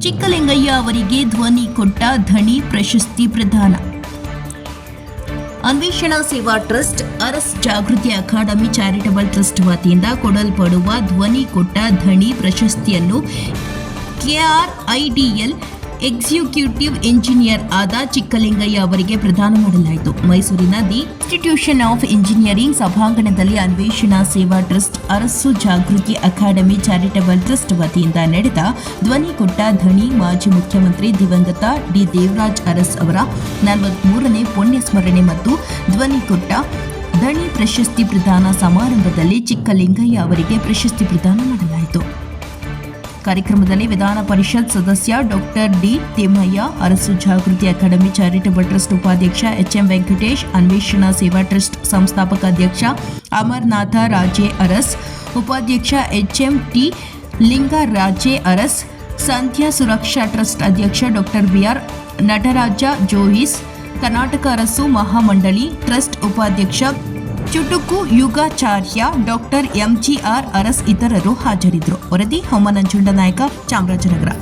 ಚಿಕ್ಕಲಿಂಗಯ್ಯ ಅವರಿಗೆ ಧ್ವನಿ ಕೊಟ್ಟ ಧಣಿ ಪ್ರಶಸ್ತಿ ಪ್ರದಾನ. ಅನ್ವೇಷಣಾ ಸೇವಾ ಟ್ರಸ್ಟ್, ಅರಸ್ ಜಾಗೃತಿ ಅಕಾಡೆಮಿ ಚಾರಿಟಬಲ್ ಟ್ರಸ್ಟ್ ವತಿಯಿಂದ ಕೊಡಲ್ಪಡುವ ಧ್ವನಿ ಕೊಟ್ಟ ಧಣಿ ಪ್ರಶಸ್ತಿಯನ್ನು ಕೆಆರ್ಐಡಿಎಲ್ ಎಕ್ಸಿಕ್ಯೂಟಿವ್ ಇಂಜಿನಿಯರ್ ಆದ ಚಿಕ್ಕಲಿಂಗಯ್ಯ ಅವರಿಗೆ ಪ್ರದಾನ ಮಾಡಲಾಯಿತು. ಮೈಸೂರಿನ ದಿ ಇನ್ಸ್ಟಿಟ್ಯೂಷನ್ ಆಫ್ ಇಂಜಿನಿಯರಿಂಗ್ ಸಭಾಂಗಣದಲ್ಲಿ ಅನ್ವೇಷಣಾ ಸೇವಾ ಟ್ರಸ್ಟ್, ಅರಸು ಜಾಗೃತಿ ಅಕಾಡೆಮಿ ಚಾರಿಟಬಲ್ ಟ್ರಸ್ಟ್ ವತಿಯಿಂದ ನಡೆದ ಧ್ವನಿ ಕೊಟ್ಟ ಧಣಿ ಮಾಜಿ ಮುಖ್ಯಮಂತ್ರಿ ದಿವಂಗತ ಡಿ ದೇವರಾಜ್ ಅರಸ್ ಅವರ ನಲವತ್ಮೂರನೇ ಪುಣ್ಯ ಸ್ಮರಣೆ ಮತ್ತು ಧ್ವನಿ ಕೊಟ್ಟ ಧಣಿ ಪ್ರಶಸ್ತಿ ಪ್ರದಾನ ಸಮಾರಂಭದಲ್ಲಿ ಚಿಕ್ಕಲಿಂಗಯ್ಯ ಅವರಿಗೆ ಪ್ರಶಸ್ತಿ ಪ್ರದಾನ ಮಾಡಲಾಯಿತು. ಕಾರ್ಯಕ್ರಮದಲ್ಲಿ ವಿಧಾನ ಪರಿಷತ್ ಸದಸ್ಯ doctor D Thimmaiah Arasu Jagruti academy charitable trust ಉಪಾಧ್ಯಕ್ಷ ಎಚ್ಎಂ ವೆಂಕಟೇಶ್ ಅನ್ವೇಷಣಾ ಸೇವಾ ಟ್ರಸ್ಟ್ ಸಂಸ್ಥಾಪಕ ಅಧ್ಯಕ್ಷ ಅಮರ್ನಾಥ ರಾಜೆ ಅರಸ್ ಉಪಾಧ್ಯಕ್ಷ HM T Lingaraje Aras Sandhya Suraksha trust ಅಧ್ಯಕ್ಷ doctor BR Nataraja Jois Karnataka Arasu Mahamandali trust ಉಪಾಧ್ಯಕ್ಷ ಚುಟುಕು ಯುಗಾಚಾರ್ಯ ಡಾಕ್ಟರ್ ಎಂಜಿಆರ್ ಅರಸ್ ಇತರರು ಹಾಜರಿದ್ದರು. ವರದಿ ಹೊಮ್ಮನಂಜುಂಡ ನಾಯಕ ಚಾಮರಾಜನಗರ.